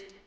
is,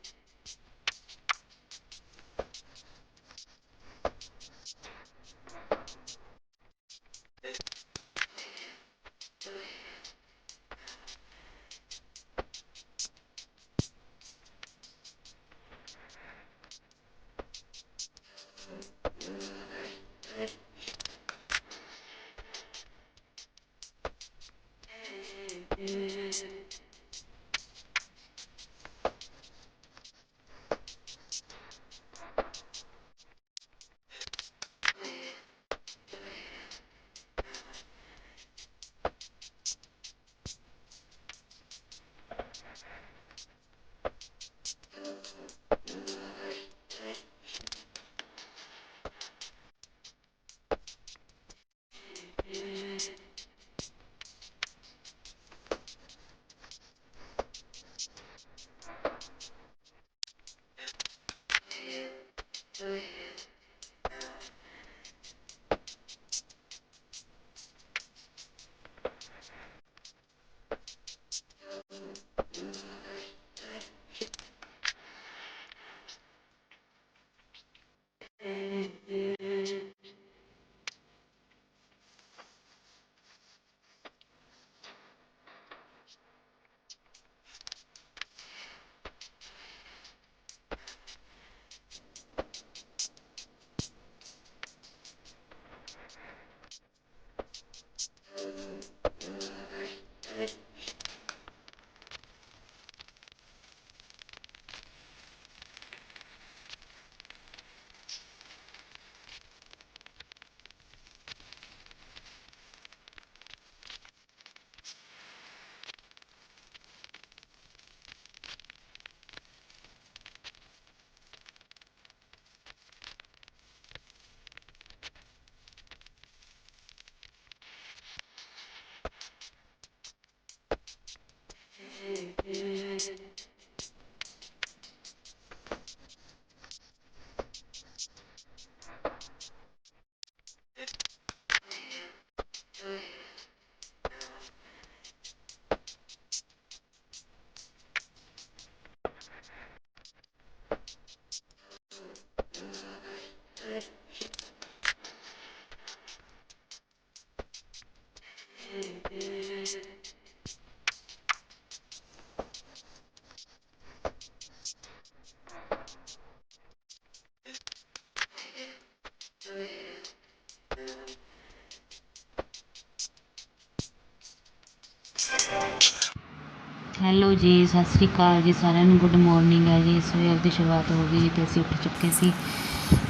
hello ਜੀ, ਸਤਿ ਸ੍ਰੀ ਅਕਾਲ ਜੀ ਸਾਰਿਆਂ ਨੂੰ। ਗੁੱਡ ਮਾਰਨਿੰਗ ਹੈ ਜੀ। ਸਵੇਰ ਦੀ ਸ਼ੁਰੂਆਤ ਹੋ ਗਈ ਤੇ ਅਸੀਂ ਉੱਠ ਚੁੱਕੇ ਸੀ।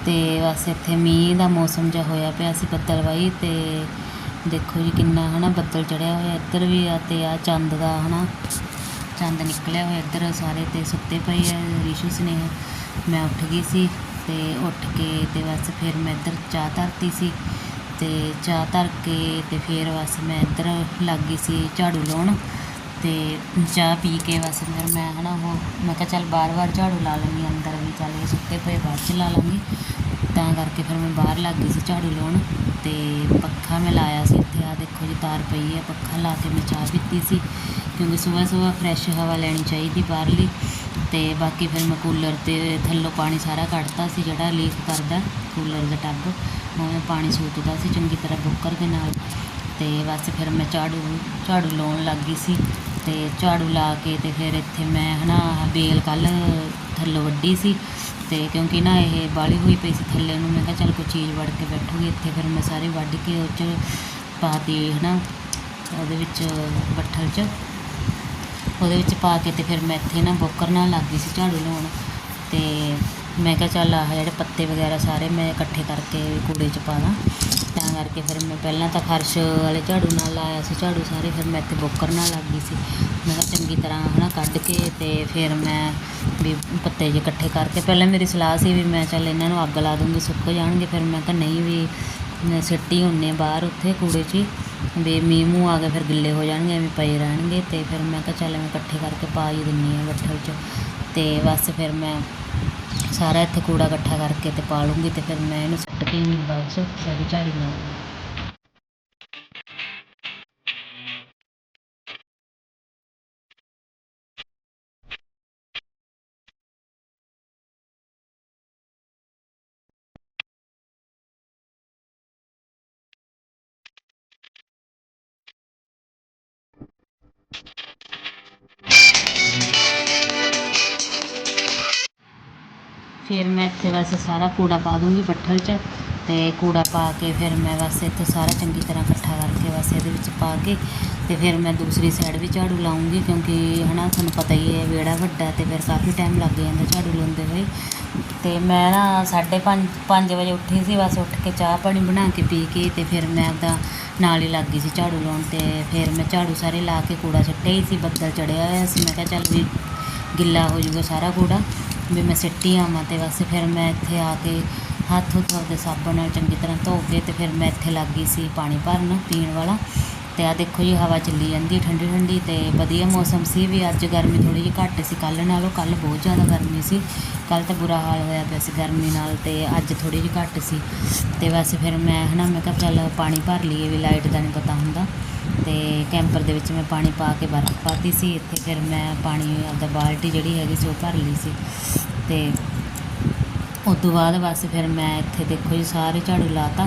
ਤੇ ਬਸ ਇੱਥੇ ਮੀਂਹ ਦਾ ਮੌਸਮ ਜਿਹਾ ਹੋਇਆ ਪਿਆ ਸੀ ਬੱਦਲਵਾਈ ਤੇ ਦੇਖੋ ਜੀ ਕਿੰਨਾ ਹਨਾ ਬੱਦਲ ਚੜਿਆ ਹੋਇਆ ਇੱਧਰ ਵੀ ਆ ਤੇ ਆ ਚੰਦ ਦਾ ਹਨਾ। ਚੰਦ ਨਿਕਲਿਆ ਹੋਇਆ ਇੱਧਰ ਸਾਰੇ ਤੇ ਸੁੱਤੇ ਪਏ ਆ ਰਿਸ਼ੂ ਸਨੇਹਾ। ਮੈਂ ਉੱਠ ਗਈ ਸੀ ਤੇ ਉੱਠ ਕੇ ਤੇ ਬਸ ਫਿਰ ਮੈਂ ਇੱਧਰ ਚਾਹ ਧਰਤੀ ਸੀ ਤੇ ਚਾਹ ਧਰ ਕੇ ਤੇ ਫਿਰ ਬਸ ਮੈਂ ਇੱਧਰ ਲੱਗ ਗਈ ਸੀ ਝਾੜੂ ਲਾਉਣ ਤੇ ਚਾਹ ਪੀ ਕੇ ਬਸ ਫਿਰ ਮੈਂ ਹਨਾ ਉਹ ਮੈਂ ਕਿਹਾ ਚੱਲ ਬਾਰ-ਬਾਰ ਝਾੜੂ ਲਾ ਲੈਂਦੀ ਅੰਦਰ ਵੀ ਚੱਲ ਇਹ ਸੁੱਤੇ ਪਏ ਬਾਅਦ ਚ ਲਾ ਲਾਂਗੀ। ਤਾਂ ਕਰਕੇ ਫਿਰ ਮੈਂ ਬਾਹਰ ਲੱਗ ਗਈ ਸੀ ਝਾੜੂ ਲਾਉਣ ਤੇ ਪੱਖਾ ਮੈਂ ਲਾਇਆ ਸੀ ਇੱਥੇ। ਆ ਦੇਖੋ ਜੀ ਤਾਰ ਪਈ ਹੈ, ਪੱਖਾ ਲਾ ਕੇ ਮੈਂ ਚਾਹ ਪੀਤੀ ਸੀ ਕਿਉਂਕਿ ਸਵੇਰ ਸਵੇਰ ਫਰੈਸ਼ ਹਵਾ ਲੈਣੀ ਚਾਹੀਦੀ ਬਾਹਰਲੀ ਤੇ ਬਾਕੀ ਫਿਰ ਮੈਂ ਕੂਲਰ ਤੇ ਥੱਲੋਂ ਪਾਣੀ ਸਾਰਾ ਕੱਢਤਾ ਸੀ ਜਿਹੜਾ ਲੀਕ ਕਰਦਾ, ਕੂਲਰ ਦਾ ਟੱਬ ਉਹ ਪਾਣੀ ਸੂਤਦਾ ਸੀ ਚੰਗੀ ਤਰ੍ਹਾਂ ਬੁੱਕਰ ਦੇ ਨਾਲ ਤੇ ਬਸ ਫਿਰ ਮੈਂ ਝਾੜੂ ਝਾੜੂ ਲਾਉਣ ਲੱਗ ਗਈ ਸੀ ਤੇ ਝਾੜੂ ਲਾ ਕੇ ਤੇ ਫਿਰ ਇੱਥੇ ਮੈਂ ਹਨਾ ਬੇਲ ਕੱਲ ਥੱਲੋਂ ਵੱਢੀ ਸੀ ਤੇ ਕਿਉਂਕਿ ਨਾ ਇਹ ਬਾਲੀ ਹੋਈ ਪਈ ਸੀ ਥੱਲੇ ਨੂੰ, ਮੈਂ ਕਿਹਾ ਚੱਲ ਕੋਈ ਚੀਜ਼ ਵੜ ਕੇ ਬੈਠੂਗੀ ਇੱਥੇ, ਫਿਰ ਮੈਂ ਸਾਰੇ ਵੱਢ ਕੇ ਉਹ 'ਚ ਪਾਤੀ ਹਨਾ, ਉਹਦੇ ਵਿੱਚ ਬੱਠਲ 'ਚ। ਉਹਦੇ ਵਿੱਚ ਪਾ ਕੇ ਤੇ ਫਿਰ ਮੈਂ ਇੱਥੇ ਨਾ ਬੋਕਰ ਨਾਲ ਲੱਗ ਗਈ ਸੀ ਝਾੜੂ ਲਾਉਣ। ਤੇ ਮੈਂ ਕਿਹਾ ਚੱਲ ਆਹ ਜਿਹੜੇ ਪੱਤੇ ਵਗੈਰਾ ਸਾਰੇ ਮੈਂ ਇਕੱਠੇ ਕਰਕੇ ਕੂੜੇ 'ਚ ਪਾ ਦਾਂ। ਤਾਂ ਕਰਕੇ ਫਿਰ ਮੈਂ ਪਹਿਲਾਂ ਤਾਂ ਫਰਸ਼ ਵਾਲੇ ਝਾੜੂ ਨਾਲ ਲਾਇਆ ਸੀ, ਝਾੜੂ ਸਾਰੇ ਫਿਰ ਮੈਂ ਇੱਥੇ ਬੋਕਰ ਨਾਲ ਲੱਗ ਗਈ ਸੀ। ਮੈਂ ਕਿਹਾ ਚੰਗੀ ਤਰ੍ਹਾਂ ਹਨਾ ਕੱਢ ਕੇ ਤੇ ਫਿਰ ਮੈਂ ਵੀ ਪੱਤੇ ਜਿਹੇ ਇਕੱਠੇ ਕਰਕੇ ਪਹਿਲਾਂ ਮੇਰੀ ਸਲਾਹ ਸੀ ਵੀ ਮੈਂ ਚੱਲ ਇਹਨਾਂ ਨੂੰ ਅੱਗ ਲਾ ਦੂੰਗੀ, ਸੁੱਕ ਜਾਣਗੇ। ਫਿਰ ਮੈਂ ਕਿਹਾ ਨਹੀਂ ਵੀ ਸਿੱਟੀ ਹੁੰਨੇ ਬਾਹਰ ਉੱਥੇ ਕੂੜੇ 'ਚ ਹੀ, ਵੀ ਮੀਂਹ ਮੂੰਹ ਆ ਕੇ ਫਿਰ ਗਿੱਲੇ ਹੋ ਜਾਣਗੇ, ਐਵੇਂ ਪਏ ਰਹਿਣਗੇ। ਤੇ ਫਿਰ ਮੈਂ ਕਿਹਾ ਚੱਲ ਮੈਂ ਇਕੱਠੇ ਕਰਕੇ ਪਾ ਹੀ ਦਿੰਨੀ ਆ ਬੱਠਲ 'ਚ। ਤੇ ਬਸ ਫਿਰ ਮੈਂ ਸਾਰਾ ਇੱਥੇ ਕੂੜਾ ਇਕੱਠਾ ਕਰਕੇ ਤੇ ਪਾ ਲੂੰਗੀ ਤੇ ਫਿਰ ਮੈਂ ਇਹਨੂੰ ਸੁੱਟ ਕੇ ਬਸ ਸਾਰੀ ਝਾੜੀ ਲਾਉਂਗੀ ਫਿਰ ਮੈਂ ਇੱਥੇ ਬਸ ਸਾਰਾ ਕੂੜਾ ਪਾ ਦੂੰਗੀ ਪੱਠਲ 'ਚ ਤੇ ਕੂੜਾ ਪਾ ਕੇ ਫਿਰ ਮੈਂ ਬਸ ਇੱਥੇ ਸਾਰਾ ਚੰਗੀ ਤਰ੍ਹਾਂ ਇਕੱਠਾ ਕਰਕੇ ਬਸ ਇਹਦੇ ਵਿੱਚ ਪਾ ਕੇ ਤੇ ਫਿਰ ਮੈਂ ਦੂਸਰੀ ਸਾਈਡ ਵੀ ਝਾੜੂ ਲਾਉਂਗੀ ਕਿਉਂਕਿ ਹਨਾ ਤੁਹਾਨੂੰ ਪਤਾ ਹੀ ਹੈ ਵਿਹੜਾ ਵੱਡਾ ਤੇ ਫਿਰ ਕਾਫੀ ਟਾਈਮ ਲੱਗ ਜਾਂਦਾ ਝਾੜੂ ਲਾਉਂਦੇ ਹੋਏ। ਤੇ ਮੈਂ ਨਾ ਸਾਢੇ ਪੰਜ ਪੰਜ ਵਜੇ ਉੱਠੀ ਸੀ, ਬਸ ਉੱਠ ਕੇ ਚਾਹ ਪਾਣੀ ਬਣਾ ਕੇ ਪੀ ਕੇ ਤੇ ਫਿਰ ਮੈਂ ਆਪਦਾ ਨਾਲ ਹੀ ਲੱਗ ਗਈ ਸੀ ਝਾੜੂ ਲਾਉਣ ਤੇ ਫਿਰ ਮੈਂ ਝਾੜੂ ਸਾਰੇ ਲਾ ਕੇ ਕੂੜਾ ਸੁੱਟਿਆ ਹੀ ਸੀ, ਬੱਦਲ ਚੜਿਆ ਹੋਇਆ ਸੀ। ਮੈਂ ਕਿਹਾ ਚੱਲ ਵੀ ਗਿੱਲਾ ਹੋ ਜਾਊਗਾ ਸਾਰਾ ਕੂੜਾ। ਵੀ ਮੈਂ ਸਿੱਟੀ ਆਵਾਂ ਤੇ ਬਸ ਫਿਰ ਮੈਂ ਇੱਥੇ ਆ ਕੇ ਹੱਥ ਹੁੱਥ ਆਪਦੇ ਸਾਬਣ ਨਾਲ ਚੰਗੀ ਤਰ੍ਹਾਂ ਧੋ ਕੇ ਤੇ ਫਿਰ ਮੈਂ ਇੱਥੇ ਲੱਗ ਗਈ ਸੀ ਪਾਣੀ ਭਰਨ, ਪੀਣ ਵਾਲਾ। ਤੇ ਆ ਦੇਖੋ ਜੀ, ਹਵਾ ਚੱਲੀ ਜਾਂਦੀ, ਠੰਡੀ ਠੰਡੀ ਤੇ ਵਧੀਆ ਮੌਸਮ ਸੀ ਵੀ ਅੱਜ ਗਰਮੀ ਥੋੜੀ ਜਿਹੀ ਘੱਟ ਸੀ। ਕੱਲ ਨਾਲੋਂ ਕੱਲ ਬਹੁਤ ਜ਼ਿਆਦਾ ਗਰਮੀ ਸੀ। ਕੱਲ ਤਾਂ ਬੁਰਾ ਹਾਲ ਹੋਇਆ ਪਿਆ ਸੀ ਗਰਮੀ ਨਾਲ ਤੇ ਅੱਜ ਥੋੜੀ ਜਿਹੀ ਘੱਟ ਸੀ। ਤੇ ਬਸ ਫਿਰ ਮੈਂ, ਹਨਾ, ਮੈਂ ਕਿਹਾ ਚੱਲ ਪਾਣੀ ਭਰ ਲਈਏ ਵੀ ਲਾਈਟ ਦਾ ਨਹੀਂ ਪਤਾ ਹੁੰਦਾ। ਤੇ ਕੈਂਪਰ ਦੇ ਵਿੱਚ ਮੈਂ ਪਾਣੀ ਪਾ ਕੇ ਬਰਫ਼ ਪਾਤੀ ਸੀ। ਇੱਥੇ ਫਿਰ ਮੈਂ ਪਾਣੀ ਆਪਦਾ ਬਾਲਟੀ ਜਿਹੜੀ ਹੈਗੀ ਸੀ ਉਹ ਭਰ ਲਈ ਸੀ। ਤੇ ਉਸ ਤੋਂ ਬਾਅਦ ਬਸ ਫਿਰ ਮੈਂ ਇੱਥੇ ਦੇਖੋ ਜੀ, ਸਾਰੇ ਝਾੜੂ ਲਾਤਾ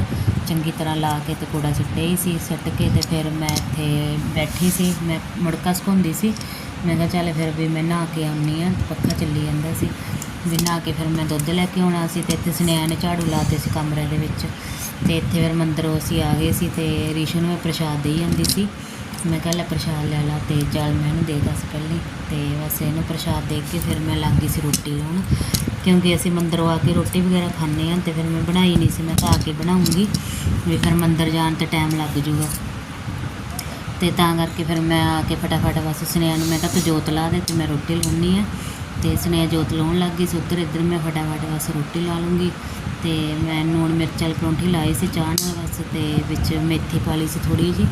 ਚੰਗੀ ਤਰ੍ਹਾਂ ਲਾ ਕੇ ਤੇ ਕੂੜਾ ਸੁੱਟਿਆ ਹੀ ਸੀ, ਸੁੱਟ ਕੇ ਤੇ ਫਿਰ ਮੈਂ ਇੱਥੇ ਬੈਠੀ ਸੀ, ਮੈਂ ਮੁੜਕਾ ਸੁਕਾਉਂਦੀ ਸੀ। ਮੈਂ ਕਿਹਾ ਚੱਲ ਫਿਰ ਵੀ ਮੈਂ ਨਹਾ ਕੇ ਆਉਣੀ ਆ ਪੱਖਾ ਚੱਲੀ ਜਾਂਦਾ ਸੀ। ਵੀ ਨਹਾ ਕੇ ਫਿਰ ਮੈਂ ਦੁੱਧ ਲੈ ਕੇ ਆਉਣਾ ਸੀ ਤੇ ਇੱਥੇ ਸੁਨੇਹਾ ਨੇ ਝਾੜੂ ਲਾਤੇ ਸੀ ਕਮਰੇ ਦੇ ਵਿੱਚ। ਤੇ ਇੱਥੇ ਫਿਰ ਮੰਦਰੋਂ ਅਸੀਂ ਆ ਗਏ ਸੀ ਤੇ ਰਿਸ਼ੂ ਨੂੰ ਮੈਂ ਪ੍ਰਸ਼ਾਦ ਦੇਈ ਜਾਂਦੀ ਸੀ। ਮੈਂ ਕਿਹਾ ਲੈ ਪ੍ਰਸ਼ਾਦ ਲੈ ਲਾ ਤੇ ਚੱਲ ਮੈਂ ਇਹਨੂੰ ਦੇ ਦੱਸ ਪਹਿਲੀ। ਤੇ ਬਸ ਇਹਨੂੰ ਪ੍ਰਸ਼ਾਦ ਦੇ ਕੇ ਫਿਰ ਮੈਂ ਲੱਗ ਗਈ ਸੀ ਰੋਟੀ ਲਾਉਣ। ਕਿਉਂਕਿ ਅਸੀਂ ਮੰਦਰੋਂ ਆ ਕੇ ਰੋਟੀ ਵਗੈਰਾ ਖਾਂਦੇ ਹਾਂ ਤੇ ਫਿਰ ਮੈਂ ਬਣਾਈ ਨਹੀਂ ਸੀ, ਮੈਂ ਤਾਂ ਆ ਕੇ ਬਣਾਉਂਗੀ। ਵੀ ਫਿਰ ਮੰਦਰ ਜਾਣ ਤੇ ਟਾਈਮ ਲੱਗ ਜੂਗਾ। ਤੇ ਤਾਂ ਕਰਕੇ ਫਿਰ ਮੈਂ ਆ ਕੇ ਫਟਾਫਟ ਬਸ ਸੁਨੇਹਾ ਨੂੰ ਮੈਂ ਕਿਹਾ ਤੂੰ ਜੋਤ ਲਾ ਦੇ ਤੇ ਮੈਂ ਰੋਟੀ ਲਾਉਣੀ ਆ। ਤੇ ਸੁਨੇਹਾ ਜੋਤ ਲਾਉਣ ਲੱਗ ਗਈ ਸੀ, ਉੱਧਰ ਇੱਧਰ ਮੈਂ ਫਟਾਫਟ ਬਸ ਰੋਟੀ ਲਾ ਲੂੰਗੀ ਤੇ ਮੈਂ ਨੂਣ ਮਿਰਚ ਵਾਲੀ ਪਰੌਂਠੀ ਲਾਈ ਸੀ ਚਾਹ ਨਾਲ ਬਸ ਤੇ ਵਿੱਚ ਮੇਥੀ ਪਾ ਲਈ ਸੀ ਥੋੜੀ ਜੀ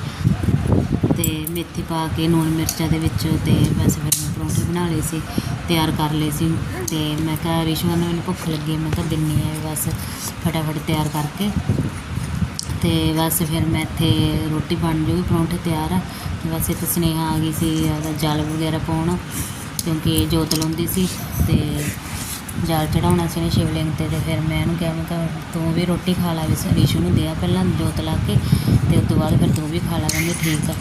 ਤੇ ਮੇਥੀ ਪਾ ਕੇ ਨੂਣ ਮਿਰਚਾਂ ਦੇ ਵਿੱਚ ਤੇ ਬਸ ਫਿਰ ਮੈਂ ਪਰੌਂਠੀ ਬਣਾ ਲਈ ਸੀ, ਤਿਆਰ ਕਰ ਲਈ ਸੀ। ਤੇ ਮੈਂ ਕਿਹਾ ਰਿਸ਼ਵਾ ਨੂੰ ਮੈਨੂੰ ਭੁੱਖ ਲੱਗੀ ਮੈਂ ਕਿਹਾ ਦਿੰਨੀ ਆ ਬਸ ਫਟਾਫਟ ਤਿਆਰ ਕਰਕੇ। ਤੇ ਬਸ ਫਿਰ ਮੈਂ ਇੱਥੇ ਰੋਟੀ ਬਣ ਜੂਗੀ, ਪਰੌਂਠੇ ਤਿਆਰ ਆ। ਤੇ ਬਸ ਇੱਕ ਸੁਨੇਹਾ ਆ ਗਈ ਸੀ ਉਹਦਾ ਜਲ ਵਗੈਰਾ ਪਾਉਣ, ਕਿਉਂਕਿ ਜੋਤ ਲਾਉਂਦੀ ਸੀ ਤੇ ਜਲ ਚੜਾਉਣਾ ਸੀ ਨੇ ਸ਼ਿਵਲਿੰਗ ਤੇ ਤੇ ਫਿਰ ਮੈਂ ਇਹਨੂੰ ਕਿਹਾ, ਮੈਂ ਕਿਹਾ ਤੂੰ ਵੀ ਰੋਟੀ ਖਾ ਲਾ ਰਿਸ਼ੂ ਨੂੰ ਦਿਆ ਪਹਿਲਾਂ ਜੋਤ ਲਾ ਕੇ ਤੇ ਉਸ ਤੋਂ ਬਾਅਦ ਫਿਰ ਤੂੰ ਵੀ ਖਾ ਲਾ, ਕਹਿੰਦੀ ਠੀਕ ਆ।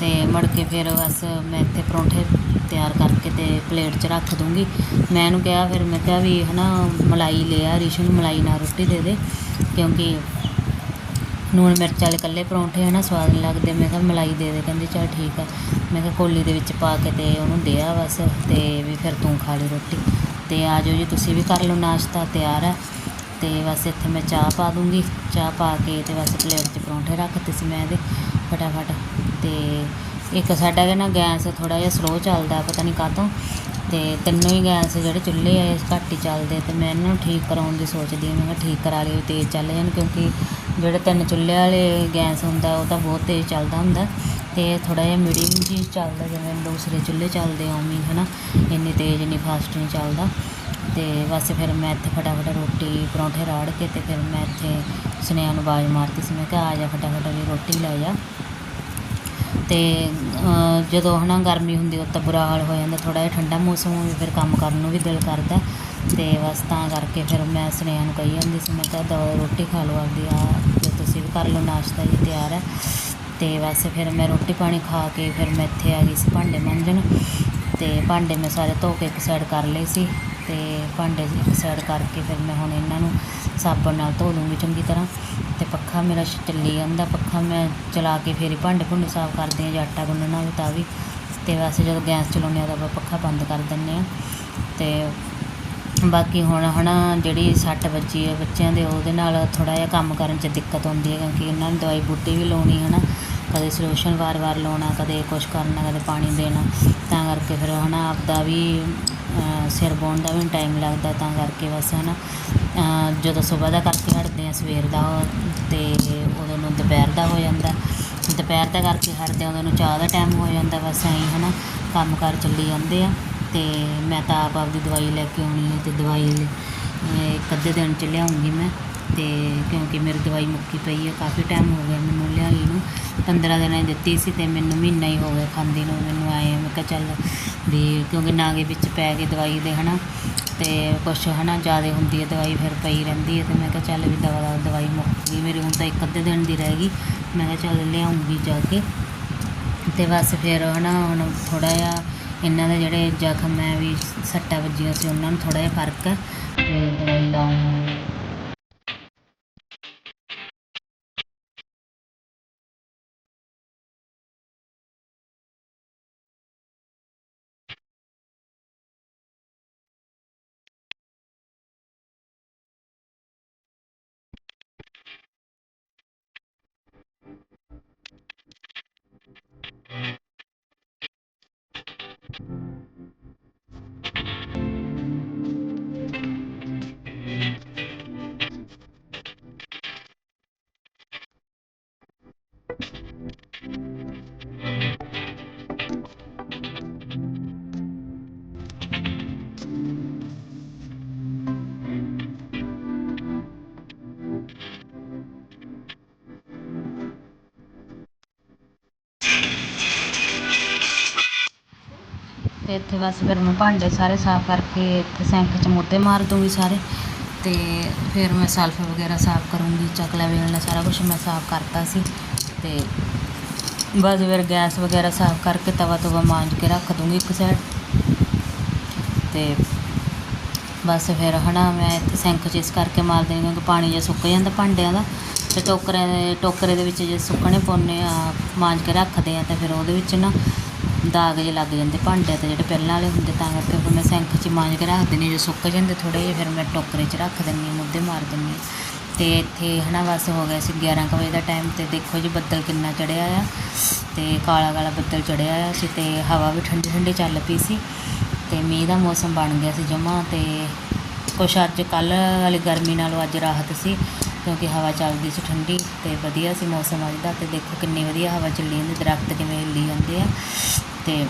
ਤੇ ਮੁੜ ਕੇ ਫਿਰ ਬਸ ਮੈਂ ਇੱਥੇ ਪਰੌਂਠੇ ਤਿਆਰ ਕਰਕੇ ਤੇ ਪਲੇਟ 'ਚ ਰੱਖ ਦੂੰਗੀ। ਮੈਂ ਇਹਨੂੰ ਕਿਹਾ, ਫਿਰ ਮੈਂ ਕਿਹਾ ਵੀ ਹਨਾ, ਮਲਾਈ ਲਿਆ ਰਿਸ਼ੂ ਨੂੰ ਮਲਾਈ ਨਾਲ ਰੋਟੀ ਦੇ ਦੇ, ਕਿਉਂਕਿ ਨੂਣ ਮਿਰਚ ਵਾਲੇ ਇਕੱਲੇ ਪਰੌਂਠੇ ਹਨਾ, ਸਵਾਦ ਨਹੀਂ ਲੱਗਦੇ। ਮੈਂ ਕਿਹਾ ਮਲਾਈ ਦੇ ਦੇ, ਕਹਿੰਦੀ ਚਲ ਠੀਕ ਆ। ਮੈਂ ਕਿਹਾ ਕੋਲੀ ਦੇ ਵਿੱਚ ਪਾ ਕੇ ਤੇ ਉਹਨੂੰ ਦਿਆ ਬਸ, ਤੇ ਵੀ ਫਿਰ ਤੂੰ ਖਾ ਲਈ ਰੋਟੀ। ਤੇ ਆ ਜਾਓ ਜੀ, ਤੁਸੀਂ ਵੀ ਕਰ ਲਓ ਨਾਸ਼ਤਾ, ਤਿਆਰ ਹੈ ਤੇ ਬਸ ਇੱਥੇ ਮੈਂ ਚਾਹ ਪਾ ਦੂੰਗੀ। ਚਾਹ ਪਾ ਕੇ ਤੇ ਬਸ ਪਲੇਟ 'ਚ ਪਰੌਂਠੇ ਰੱਖਤੇ ਸੀ ਮੈਂ ਇਹਦੇ ਫਟਾਫਟ। ਤੇ ਇੱਕ ਸਾਡਾ ਕਿ ਨਾ ਗੈਸ ਥੋੜਾ ਜਿਹਾ ਸਲੋ ਚੱਲਦਾ, ਪਤਾ ਨਹੀਂ ਕਾਹਤੋਂ। ਤੇ ਤਿੰਨੋਂ ਹੀ ਗੈਸ ਜਿਹੜੇ ਚੁੱਲ੍ਹੇ ਆ, ਇਹ ਘੱਟ ਹੀ ਚੱਲਦੇ। ਤੇ ਮੈਂ ਇਹਨਾਂ ਨੂੰ ਠੀਕ ਕਰਾਉਣ ਦੀ ਸੋਚਦੀ ਹਾਂ ਮੈਂ ਕਿਹਾ ਠੀਕ ਕਰਾ ਲਿਓ ਤੇਜ਼ ਚੱਲ ਜਾਣ ਕਿਉਂਕਿ ਜਿਹੜੇ ਤਿੰਨ ਚੁੱਲ੍ਹੇ ਵਾਲੇ ਗੈਸ ਹੁੰਦਾ ਉਹ ਤਾਂ ਬਹੁਤ ਤੇਜ਼ ਚੱਲਦਾ ਹੁੰਦਾ। ਅਤੇ ਥੋੜ੍ਹਾ ਜਿਹਾ ਮੀਡੀਅਮ ਜੀ ਚੱਲਦਾ ਜਿਵੇਂ ਦੂਸਰੇ ਚੁੱਲ੍ਹੇ ਚੱਲਦੇ ਉਵੇਂ ਹੈ ਨਾ ਇੰਨੀ ਤੇਜ਼ ਇੰਨੀ ਫਾਸਟ ਨਹੀਂ ਚੱਲਦਾ। ਅਤੇ ਬਸ ਫਿਰ ਮੈਂ ਇੱਥੇ ਫਟਾਫਟ ਰੋਟੀ ਪਰੌਂਠੇ ਰਾੜ ਕੇ ਅਤੇ ਫਿਰ ਮੈਂ ਇੱਥੇ ਸੁਨੇਹਾ ਨੂੰ ਆਵਾਜ਼ ਮਾਰਤੀ ਸੀ। ਮੈਂ ਕਿਹਾ ਆ ਜਾ ਫਟਾਫਟ ਵੀ ਰੋਟੀ ਲੈ ਜਾ। ਤੇ ਅਹ, ਜਦੋਂ ਹਨਾ ਗਰਮੀ ਹੁੰਦੀ ਉਹ ਤਾਂ ਬੁਰਾ ਹਾਲ ਹੋ ਜਾਂਦਾ। ਥੋੜਾ ਜਿਹਾ ਠੰਡਾ ਮੌਸਮ ਹੋਵੇ ਫਿਰ ਕੰਮ ਕਰਨ ਨੂੰ ਵੀ ਦਿਲ ਕਰਦਾ। ਤੇ ਬਸ ਤਾਂ ਕਰਕੇ ਫਿਰ ਮੈਂ ਸੁਨੇਹਾ ਨੂੰ ਕਹੀ ਜਾਂਦੀ ਸੀ, ਮੈਂ ਕਿਹਾ ਦੋ ਰੋਟੀ ਖਾ ਲਓ ਆਪਦੀ ਆ ਤੇ ਤੁਸੀਂ ਵੀ ਕਰ ਲਓ, ਨਾਸ਼ਤਾ ਜੀ ਤਿਆਰ ਹੈ। ਤੇ ਬਸ ਫਿਰ ਮੈਂ ਰੋਟੀ ਪਾਣੀ ਖਾ ਕੇ ਫਿਰ ਮੈਂ ਇੱਥੇ ਆ ਗਈ ਸੀ ਭਾਂਡੇ ਮਾਂਜਣ। ਤੇ ਭਾਂਡੇ ਮੈਂ ਸਾਰੇ ਧੋ ਕੇ ਇੱਕ ਸਾਈਡ ਕਰ ਲਏ ਸੀ ਤੇ ਭਾਂਡੇ ਇੱਕ ਸਾਈਡ ਕਰਕੇ ਫਿਰ ਮੈਂ ਹੁਣ ਇਹਨਾਂ ਨੂੰ ਸਾਬਣ ਨਾਲ ਧੋ ਲੂੰਗੀ ਚੰਗੀ ਤਰ੍ਹਾਂ। ਤੇ ਪੱਖਾ ਮੇਰਾ ਚੱਲੀ ਜਾਂਦਾ, ਪੱਖਾ ਮੈਂ ਚਲਾ ਕੇ ਫਿਰ ਭਾਂਡੇ ਭੁੰਡੇ ਸਾਫ਼ ਕਰਦੀ ਹਾਂ, ਜਾਂ ਆਟਾ ਗੁੰਨਣਾ ਵੀ ਤਾਂ ਵੀ। ਤੇ ਵੈਸੇ ਜਦੋਂ ਗੈਸ ਚਲਾਉਂਦੇ ਹਾਂ ਤਾਂ ਆਪਾਂ ਪੱਖਾ ਬੰਦ ਕਰ ਦਿੰਦੇ ਹਾਂ। ਤੇ ਬਾਕੀ ਹੁਣ ਹੈ ਨਾ ਜਿਹੜੀ ਸੱਟ ਵੱਜੀ ਹੈ ਬੱਚਿਆਂ ਦੇ, ਉਹਦੇ ਨਾਲ ਥੋੜ੍ਹਾ ਜਿਹਾ ਕੰਮ ਕਰਨ 'ਚ ਦਿੱਕਤ ਆਉਂਦੀ ਹੈ ਕਿਉਂਕਿ ਉਹਨਾਂ ਨੂੰ ਦਵਾਈ ਬੂਟੀ ਵੀ ਲਾਉਣੀ ਹੈ ਨਾ ਕਦੇ ਸੋਲੂਸ਼ਨ ਵਾਰ-ਵਾਰ ਲਾਉਣਾ, ਕਦੇ ਕੁਛ ਕਰਨਾ, ਕਦੇ ਪਾਣੀ ਦੇਣਾ, ਤਾਂ ਕਰਕੇ ਫਿਰ ਹੈ ਨਾ ਆਪਦਾ ਵੀ ਸਿਰ ਬਾਉਣ ਦਾ ਵੀ ਟਾਈਮ ਲੱਗਦਾ, ਤਾਂ ਕਰਕੇ ਬਸ ਹੈ ਨਾ ਜਦੋਂ ਸਵੇਰ ਦਾ ਕਰਕੇ ਹਟਦੇ ਆ ਸਵੇਰ ਦਾ ਅਤੇ ਉਦੋਂ ਨੂੰ ਦੁਪਹਿਰ ਦਾ ਹੋ ਜਾਂਦਾ, ਦੁਪਹਿਰ ਦਾ ਕਰਕੇ ਹਟਦੇ ਆ ਉਦੋਂ ਨੂੰ ਚਾਹ ਦਾ ਟਾਈਮ ਹੋ ਜਾਂਦਾ, ਬਸ ਐਂ ਨਾ ਕੰਮ ਕਾਰ ਚੱਲੀ ਜਾਂਦੇ ਆ। ਅਤੇ ਮੈਂ ਤਾਂ ਆਪ ਆਪਦੀ ਦਵਾਈ ਲੈ ਕੇ ਆਉਣੀ ਹੈ ਅਤੇ ਦਵਾਈ ਇੱਕ ਅੱਧੇ ਦਿਨ ਚ ਲਿਆਉਂਗੀ ਮੈਂ ਅਤੇ ਕਿਉਂਕਿ ਮੇਰੀ ਦਵਾਈ ਮੁੱਕੀ ਪਈ ਹੈ, ਕਾਫੀ ਟਾਈਮ ਹੋ ਗਿਆ ਮੈਨੂੰ ਲਿਆਈ ਨੂੰ। 15 ਦਿਨਾਂ ਦੀ ਦਿੱਤੀ ਸੀ ਅਤੇ ਮੈਨੂੰ ਮਹੀਨਾ ਹੀ ਹੋ ਗਿਆ ਖਾਂਦੀ ਨੂੰ, ਮੈਨੂੰ ਆਏ ਮੈਂ ਕਿਹਾ ਚੱਲ ਵੀ ਕਿਉਂਕਿ ਨਾਗੇ ਵਿੱਚ ਪੈ ਗਈ ਦਵਾਈ ਦੇ ਹੈ ਨਾ ਅਤੇ ਕੁਛ ਹੈ ਨਾ ਜ਼ਿਆਦਾ ਹੁੰਦੀ ਹੈ ਦਵਾਈ ਫਿਰ ਪਈ ਰਹਿੰਦੀ ਹੈ ਅਤੇ ਮੈਂ ਕਿਹਾ ਚੱਲ ਵੀ ਦਵਾ, ਦਵਾਈ ਮੁੱਕ ਗਈ ਮੇਰੀ, ਹੁਣ ਤਾਂ ਇੱਕ ਅੱਧੇ ਦਿਨ ਦੀ ਰਹਿ ਗਈ। ਮੈਂ ਕਿਹਾ ਚੱਲ ਲਿਆਉਂਗੀ ਜਾ ਕੇ। ਅਤੇ ਬਸ ਫਿਰ ਹੈ ਨਾ ਹੁਣ ਥੋੜ੍ਹਾ ਜਿਹਾ ਇਹਨਾਂ ਦੇ ਜਿਹੜੇ ਜ਼ਖਮ ਹੈ ਵੀ ਸੱਟਾਂ ਵੱਜੀਆਂ ਸੀ, ਉਹਨਾਂ ਨੂੰ ਥੋੜ੍ਹਾ ਜਿਹਾ ਫ਼ਰਕ ਹੈ। ਤੇ ਦਵਾਈ ਲਾਉਂ ਤੇ ਇੱਥੇ ਬਸ ਫਿਰ ਮੈਂ ਭਾਂਡੇ ਸਾਰੇ ਸਾਫ਼ ਕਰਕੇ ਇੱਥੇ ਸਿੰਕ 'ਚ ਮੋਢੇ ਮਾਰ ਦੂੰਗੀ ਸਾਰੇ ਅਤੇ ਫਿਰ ਮੈਂ ਸੈਲਫ ਵਗੈਰਾ ਸਾਫ਼ ਕਰੂੰਗੀ ਚਕਲਾ ਵੇਲਣਾ ਸਾਰਾ ਕੁਝ ਮੈਂ ਸਾਫ਼ ਕਰਤਾ ਸੀ ਅਤੇ ਬਸ ਫਿਰ ਗੈਸ ਵਗੈਰਾ ਸਾਫ਼ ਕਰਕੇ ਤਵਾ ਤਵਾ ਮਾਂਜ ਕੇ ਰੱਖ ਦੂੰਗੀ ਇੱਕ ਸਾਈਡ ਅਤੇ ਬਸ ਫਿਰ ਹਨਾ ਮੈਂ ਇੱਥੇ ਸਿੰਕ 'ਚ ਇਸ ਕਰਕੇ ਮਾਰ ਦੇਣੀ ਕਿਉਂਕਿ ਪਾਣੀ ਜੇ ਸੁੱਕ ਜਾਂਦਾ ਭਾਂਡਿਆਂ ਦਾ ਤੇ ਟੋਕਰੇ ਦੇ ਟੋਕਰੇ ਦੇ ਵਿੱਚ ਜੇ ਸੁੱਕਣੇ ਪਾਉਂਦੇ ਆ, ਮਾਂਜ ਕੇ ਰੱਖਦੇ ਆ ਤਾਂ ਫਿਰ ਉਹਦੇ ਵਿੱਚ ਨਾ ਦਾਗ ਜਿਹੇ ਲੱਗ ਜਾਂਦੇ, ਭਾਂਡਿਆਂ ਤੇ ਜਿਹੜੇ ਪਹਿਲਾਂ ਵਾਲੇ ਹੁੰਦੇ, ਤਾਂ ਕਰਕੇ ਫਿਰ ਮੈਂ ਸਿੰਕ 'ਚ ਮਾਂਜ ਕੇ ਰੱਖ ਦਿੰਦੀ ਜੇ ਸੁੱਕ ਜਾਂਦੇ ਥੋੜ੍ਹੇ ਜਿਹੇ, ਫਿਰ ਮੈਂ ਟੋਕਰੇ 'ਚ ਰੱਖ ਦਿੰਦੀ ਹਾਂ, ਮੁੱਦੇ ਮਾਰ ਦਿੰਦੀ ਹਾਂ। ਤੇ ਇੱਥੇ ਹਨਾ, ਬਸ ਹੋ ਗਿਆ ਸੀ 11 ਕੁ ਵਜੇ ਦਾ ਟਾਈਮ ਅਤੇ ਦੇਖੋ ਜੀ ਬੱਦਲ ਕਿੰਨਾ ਚੜਿਆ ਆ। ਅਤੇ ਕਾਲਾ ਕਾਲਾ ਬੱਦਲ ਚੜਿਆ ਆ ਸੀ ਅਤੇ ਹਵਾ ਵੀ ਠੰਡੀ ਠੰਡੀ ਚੱਲ ਪਈ ਸੀ। ਅਤੇ ਮੀਂਹ ਦਾ ਮੌਸਮ ਬਣ ਗਿਆ ਸੀ ਜਮਾਂ ਅਤੇ ਕੁਛ ਅੱਜ ਕੱਲ੍ਹ ਵਾਲੀ ਗਰਮੀ ਨਾਲੋਂ ਅੱਜ ਰਾਹਤ ਸੀ, ਕਿਉਂਕਿ ਹਵਾ ਚੱਲਦੀ ਸੀ ਠੰਡੀ ਤੇ ਵਧੀਆ ਸੀ ਮੌਸਮ ਅੱਜ ਦਾ। ਤੇ ਦੇਖੋ ਕਿੰਨੀ ਵਧੀਆ ਹਵਾ ਚੱਲੀ ਜਾਂਦੀ, ਦਰਖਤ ਕਿਵੇਂ ਹਿੱਲੀ ਜਾਂਦੇ ਆ। ਤੇ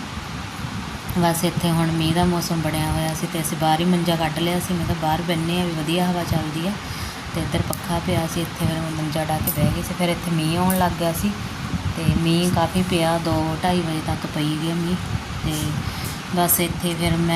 ਬਸ ਇੱਥੇ ਹੁਣ ਮੀਂਹ ਦਾ ਮੌਸਮ ਬਣਿਆ ਹੋਇਆ ਸੀ ਤੇ ਅਸੀਂ ਬਾਹਰ ਹੀ ਮੰਜਾ ਕੱਢ ਲਿਆ ਸੀ। ਮੈਂ ਕਿਹਾ ਬਾਹਰ ਬੈਠਨੇ ਆ ਵੀ ਵਧੀਆ ਹਵਾ ਚੱਲਦੀ ਆ ਤੇ ਇੱਧਰ ਪੱਖਾ ਪਿਆ ਸੀ, ਇੱਥੇ ਫਿਰ ਮੰਜਾ ਢਾ ਕੇ ਬਹਿ ਗਈ ਸੀ। ਫਿਰ ਇੱਥੇ ਮੀਂਹ ਆਉਣ ਲੱਗ ਗਿਆ ਸੀ ਤੇ ਮੀਂਹ ਕਾਫੀ ਪਿਆ, ਦੋ ਢਾਈ ਵਜੇ ਤੱਕ ਪਈ ਗਿਆ ਮੀਂਹ ਤੇ ਬਸ ਇੱਥੇ ਫਿਰ ਮੈਂ